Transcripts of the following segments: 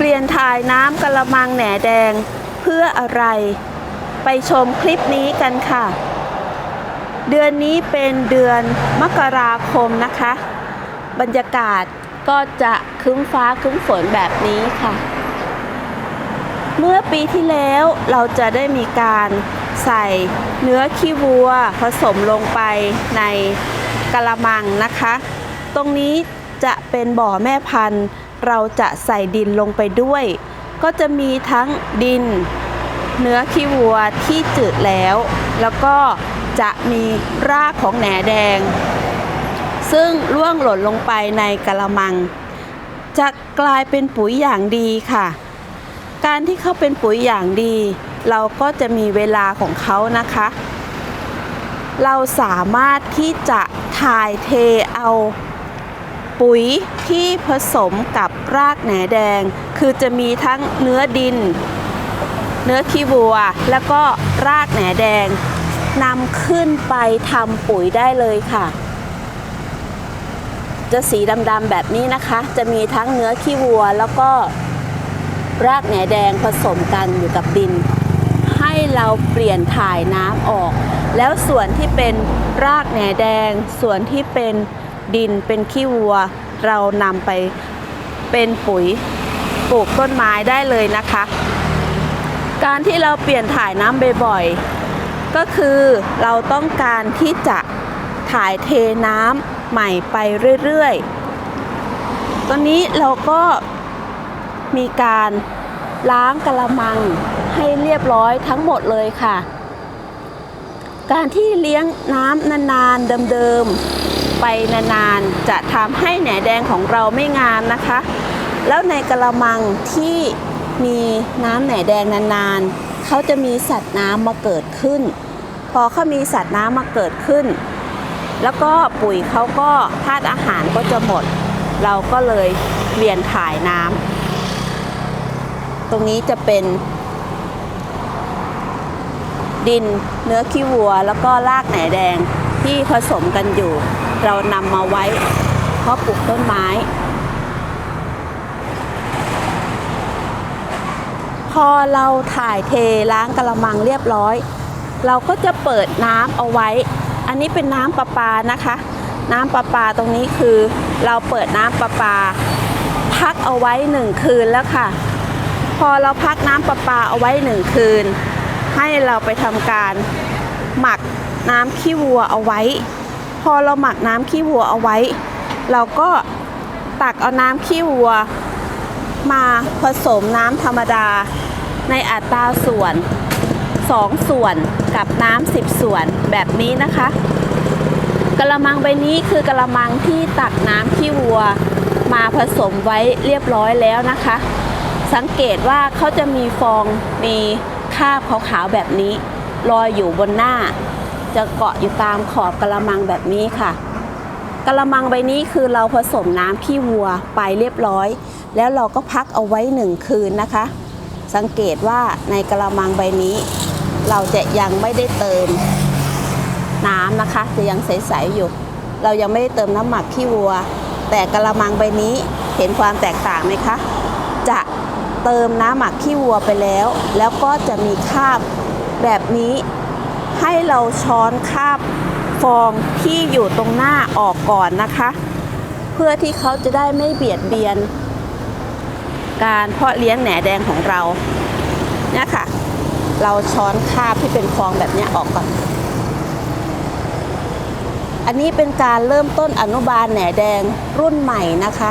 เปลี่ยนถ่ายน้ำกระมังแหนแดงเพื่ออะไร ไปชมคลิปนี้กันค่ะ เดือนนี้เป็นเดือนมกราคมนะคะ บรรยากาศก็จะคึ้มฟ้าคึ้มฝนแบบนี้ค่ะ เมื่อปีที่แล้วเราจะได้มีการใส่เนื้อขี้วัวผสมลงไปในกะละมังนะคะ ตรงนี้จะเป็นบ่อแม่พันธุ์ เราจะใส่ดินลงไปด้วย ก็จะมีทั้งดิน เนื้อขี้วัวที่จืดแล้ว แล้วก็จะมีรากของแหนแดง ซึ่งร่วงหล่นลงไปในกะละมัง จะกลายเป็นปุ๋ยอย่างดีค่ะ การที่เขาเป็นปุ๋ยอย่างดี เราก็จะมีเวลาของเขานะคะ เราสามารถที่จะถ่ายเทเอา ปุ๋ยที่ผสมกับรากแหนแดง คือจะมีทั้งเนื้อดิน เนื้อขี้วัว แล้วก็รากแหนแดงนำขึ้นไปทำปุ๋ยได้เลยค่ะ จะสีดำๆแบบนี้นะคะ จะมีทั้งเนื้อขี้วัว แล้วก็รากแหนแดงผสมกันอยู่กับดิน ให้เราเปลี่ยนถ่ายน้ำออก แล้วส่วนที่เป็นรากแหนแดง ส่วนที่เป็น ดินเป็นขี้วัว เรานำไปเป็นปุ๋ยปลูกต้นไม้ได้เลยนะคะ การที่เราเปลี่ยนถ่ายน้ำบ่อยๆ ก็คือเราต้องการที่จะถ่ายเทน้ำใหม่ไปเรื่อยๆ ตอนนี้เราก็มีการล้างกระมังให้เรียบร้อยทั้งหมดเลยค่ะ การที่เลี้ยงน้ำนานๆเดิมๆ ไปนานๆ จะทำให้แหนแดงของเราไม่งามนะคะ แล้วในกระมังที่มีน้ำแหนแดงนานๆ เขาจะมีสัตว์น้ำมาเกิดขึ้น พอเขามีสัตว์น้ำมาเกิดขึ้น แล้วก็ปุ๋ยเขาก็ธาตุอาหารก็จะหมด เราก็เลยเปลี่ยนถ่ายน้ำตรงนี้จะเป็นดินเนื้อขี้วัวแล้วก็รากแหนแดงที่ผสมกันอยู่ เรานำมาไว้เพาะปลูกต้นไม้ พอเราถ่ายเทล้างกระมังเรียบร้อย เราก็จะเปิดน้ำเอาไว้ อันนี้เป็นน้ำประปานะคะ น้ำประปาตรงนี้คือเราเปิดน้ำประปา พักเอาไว้หนึ่งคืนแล้วค่ะ พอเราพักน้ำประปาเอาไว้หนึ่งคืน ให้เราไปทำการหมักน้ำขี้วัวเอาไว้ พอเราหมักน้ำขี้วัวเอาไว้ เราก็ตักเอาน้ำขี้วัว มาผสมน้ำธรรมดา ในอัตราส่วน 2 ส่วนกับน้ำ10 ส่วนแบบนี้นะคะกระมังใบนี้คือกระมังที่ตักน้ำขี้วัว มาผสมไว้เรียบร้อยแล้วนะคะ สังเกตว่าเขาจะมีฟองมีคราบขาวๆแบบนี้ลอยอยู่บนหน้า จะเกาะอยู่ตามขอบกระมังแบบนี้ค่ะกระมังใบนี้คือเราผสมน้ำขี้วัวไปเรียบร้อย แล้วเราก็พักเอาไว้หนึ่งคืนนะคะ สังเกตว่าในกระมังใบนี้ เราจะยังไม่ได้เติมน้ำนะคะ จะยังใสๆอยู่ เรายังไม่ได้เติมน้ำหมักขี้วัว แต่กระมังใบนี้เห็นความแตกต่างไหมคะ จะเติมน้ำหมักขี้วัวไปแล้ว แล้วก็จะมีคราบแบบนี้ ให้เราช้อนคาบฟองที่อยู่ตรงหน้าออกก่อนนะคะ เพื่อที่เขาจะได้ไม่เบียดเบียน การเพาะเลี้ยงแหนแดงของเราเนี่ยค่ะ เราช้อนคาบที่เป็นฟองแบบนี้ออกก่อน อันนี้เป็นการเริ่มต้นอนุบาลแหนแดงรุ่นใหม่นะคะ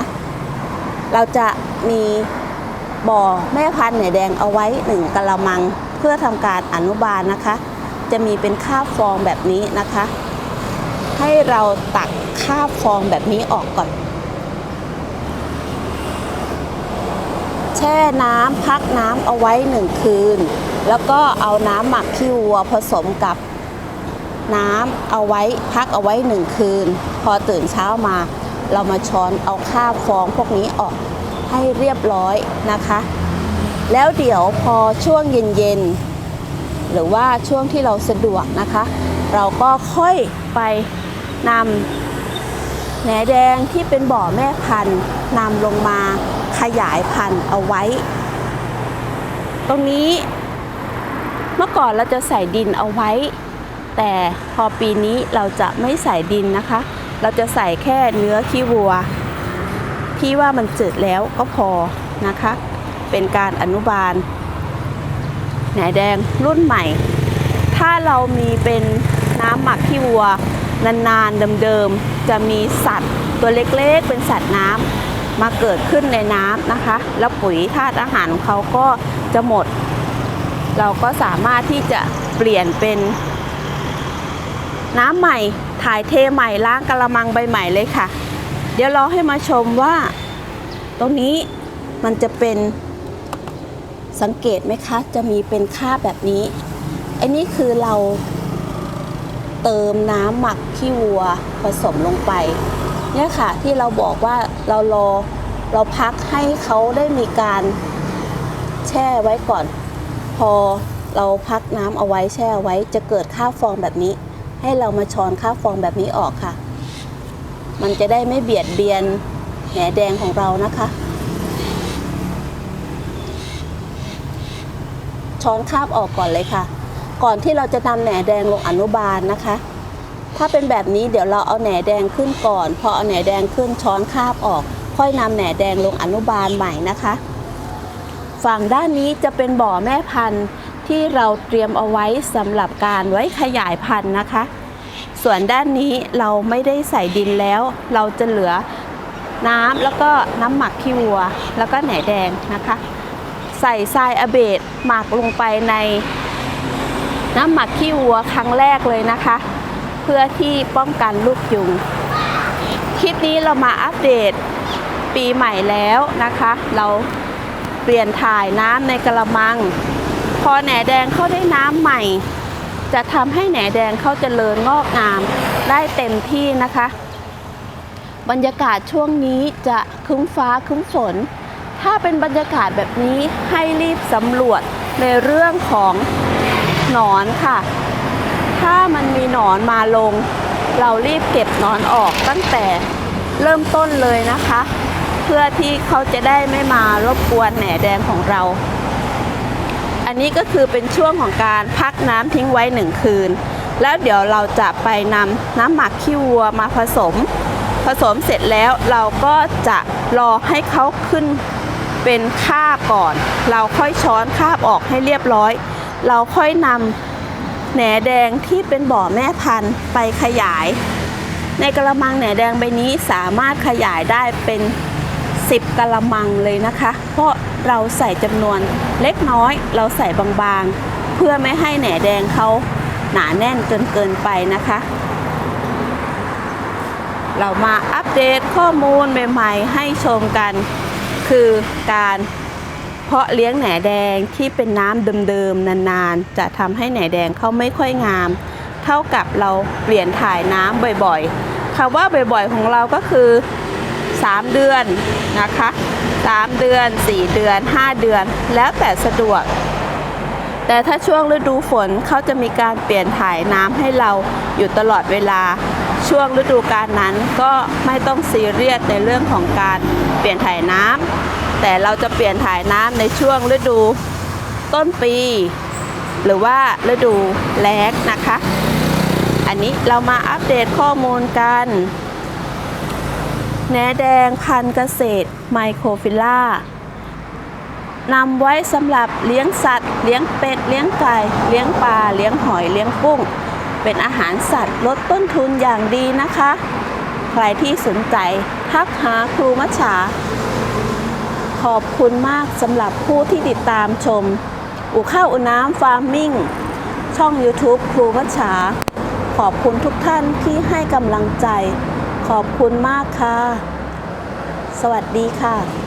เราจะมีบ่อแม่พันธุ์แหนแดงเอาไว้หนึ่งกะละมังเพื่อทำการอนุบาลนะคะ จะมีเป็นคราบฟองแบบนี้นะคะ ให้เราตักคราบฟองแบบนี้ออกก่อน แช่น้ำพักน้ำเอาไว้หนึ่งคืน แล้วก็เอาน้ำหมักขี้วัวผสมกับน้ำเอาไว้พักเอาไว้หนึ่งคืน พอตื่นเช้ามา เรามาช้อนเอาคราบฟองพวกนี้ออกให้เรียบร้อยนะคะ แล้วเดี๋ยวพอช่วงเย็นๆ หรือว่าช่วงที่เราสะดวกนะคะ เราก็ค่อยไปนำแหนแดงที่เป็นบ่อแม่พันธุ์นำลงมาขยายพันธุ์เอาไว้ ตรงนี้เมื่อก่อนเราจะใส่ดินเอาไว้ แต่พอปีนี้เราจะไม่ใส่ดินนะคะ เราจะใส่แค่เนื้อขี้วัวพี่ว่ามันจืดแล้วก็พอนะคะ เป็นการอนุบาล หนแดงรุ่นใหม่ ถ้าเรามีเป็นน้ำหมักขี้วัวนานๆเดิมๆ จะมีสัตว์ตัวเล็กๆ เป็นสัตว์น้ำมาเกิดขึ้นในน้ำนะคะ แล้วปุ๋ยธาตุอาหารของเขาก็จะหมด เราก็สามารถที่จะเปลี่ยนเป็นน้ำใหม่ ถ่ายเทใหม่ล้างกระมังใบใหม่เลยค่ะ เดี๋ยวเราให้มาชมว่า ตรงนี้มันจะเป็น สังเกตไหมคะ จะมีเป็นคราแบบนี้อันนี้คือเราเติมน้ำหมักขี้วัวผสมลงไป เนี่ยค่ะที่เราบอกว่าเรารอเราพักให้เขาได้มีการแช่ไว้ก่อน พอเราพักน้ำเอาไว้แช่ไว้ จะเกิดข้าวฟองแบบนี้ ให้เรามาช้อนข้าวฟองแบบนี้ออกค่ะ มันจะได้ไม่เบียดเบียนแหนแดงของเรานะคะ ช้อนคาบออกก่อนเลยค่ะ ก่อนที่เราจะนำแหนแดงลงอนุบาลนะคะ ถ้าเป็นแบบนี้เดี๋ยวเราเอาแหนแดงขึ้นก่อน พอเอาแหนแดงขึ้นช้อนคาบออก ค่อยนำแหนแดงลงอนุบาลใหม่นะคะ ฝั่งด้านนี้จะเป็นบ่อแม่พันธุ์ที่เราเตรียมเอาไว้สำหรับการไว้ขยายพันธุ์นะคะ ส่วนด้านนี้เราไม่ได้ใส่ดินแล้ว เราจะเหลือน้ำแล้วก็น้ำหมักขี้วัว แล้วก็แหนแดงนะคะ ใส่ทรายอเบดหมักลงไปในน้ำหมักขี้วัวครั้งแรกเลยนะคะ เพื่อที่ป้องกันลูกยุง คลิปนี้เรามาอัปเดตปีใหม่แล้วนะคะ เราเปลี่ยนถ่ายน้ำในกระมัง พอแหนแดงเข้าได้น้ำใหม่ จะทำให้แหนแดงเข้าเจริญงอกงามได้เต็มที่นะคะ บรรยากาศช่วงนี้จะครึ้มฟ้าครึ้มฝน ถ้าเป็นบรรยากาศแบบนี้ให้รีบสำรวจในเรื่องของหนอนค่ะ ถ้ามันมีหนอนมาลง เรารีบเก็บหนอนออกตั้งแต่เริ่มต้นเลยนะคะ เพื่อที่เขาจะได้ไม่มารบกวนแหนแดงของเรา อันนี้ก็คือเป็นช่วงของการพักน้ำทิ้งไว้หนึ่งคืน แล้วเดี๋ยวเราจะไปนำน้ำหมักขี้วัวมาผสม ผสมเสร็จแล้วเราก็จะรอให้เขาขึ้น เป็นคาบก่อน เราค่อยช้อนคาบออกให้เรียบร้อย เราค่อยนำแหนแดงที่เป็นบ่อแม่พันธุ์ไปขยาย ในกระมังแหนแดงใบนี้สามารถขยายได้เป็น 10กระมังเลยนะคะ เพราะเราใส่จำนวนเล็กน้อยเราใส่บางๆ เพื่อไม่ให้แหนแดงเขาหนาแน่นจนเกินไปนะคะเรามาอัปเดตข้อมูลใหม่ ๆ ให้ชมกัน คือการเพาะเลี้ยงแหนแดงที่เป็นน้ำเดิมๆนานๆ จะทำให้แหนแดงเขาไม่ค่อยงาม เท่ากับเราเปลี่ยนถ่ายน้ำบ่อยๆคำว่าบ่อยๆของเราก็คือ 3 เดือนนะคะ3เดือน 4 เดือน 5 เดือน แล้วแต่สะดวก แต่ถ้าช่วงฤดูฝนเขาจะมีการเปลี่ยนถ่ายน้ำให้เราอยู่ตลอดเวลา ช่วงฤดูกาลนั้นก็ไม่ต้องซีเรียสในเรื่องของการเปลี่ยนถ่ายน้ำแต่เราจะเปลี่ยนถ่ายน้ำในช่วงฤดูต้นปี หรือว่าฤดูแล้งนะคะ อันนี้เรามาอัปเดตข้อมูลกันแหนแดงพันธุ์เกษตรไมโครฟิล่านำไว้สำหรับเลี้ยงสัตว์ เลี้ยงเป็ด เลี้ยงไก่ เลี้ยงปลา เลี้ยงหอย เลี้ยงกุ้ง เป็นอาหารสัตว์ลดต้นทุนอย่างดีนะคะ ใครที่สนใจทักหาครูมัชชา ขอบคุณมากสำหรับผู้ที่ติดตามชม อู่ข้าวอุน้ำฟาร์มมิ่ง ช่อง YouTube ครูมัชชา ขอบคุณทุกท่านที่ให้กำลังใจ ขอบคุณมากค่ะ สวัสดีค่ะ